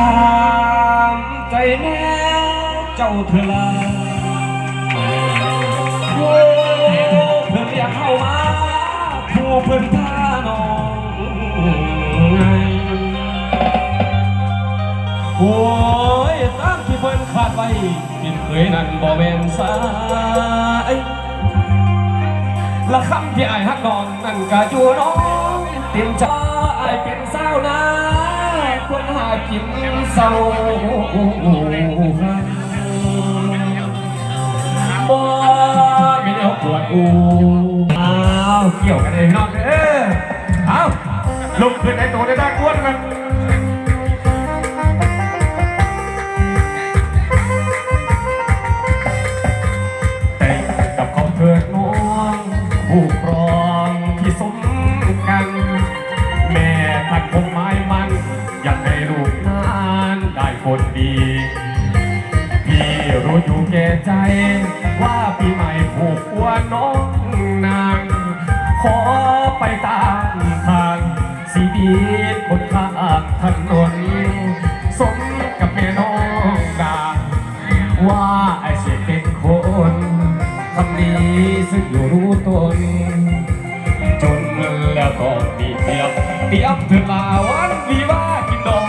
ามใจแม่เจ้าเธอลาผู้เพื่อนอยากเข้ามาผู้เพื่อนท่าน้องไงโอ้ยตามที่เพื่อนขาดไว้เป็นเคยนั่นบ่แม่นสายละคำที่ไอ้ฮักนอนนั่นก็อยู่น้องเตรียมใจเป็นสาวนา ควรหากินเศร้าบ่ไม่เอาปวดอูอ้าวเกี่ยวกันเองนอกเด้อเอาลุกขึ้นไอ้ตัวได้ด้านอ้วนมันแต่กับเขาเถิดน้องผู้ อยากให้ลูกนานได้คนดี พี่รู้อยู่แก่ใจ ว่าปีใหม่ผูกหัวน้องนาง ขอไปตามทางสีดีคนข้างถนนสมกับแม่น้องดาว่าไอ้เสียเป็นคนคำนี้ซึ่งอยู่รู้ตน จนแล้วก็มีเทียบเทียบเธอลาวันวีวา ดอง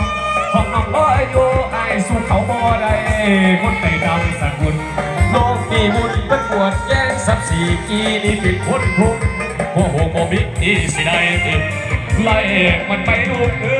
ของน้องร้อยโยไอ้สู้เขาบ่ได้คนไต่ดำสกุลน้องมีบุญเป็นปวดแย่งสับสีกีนี่เป็นคนทุกหัวหัวโมบินี่สิได้ติดไล่มันไปดูเออ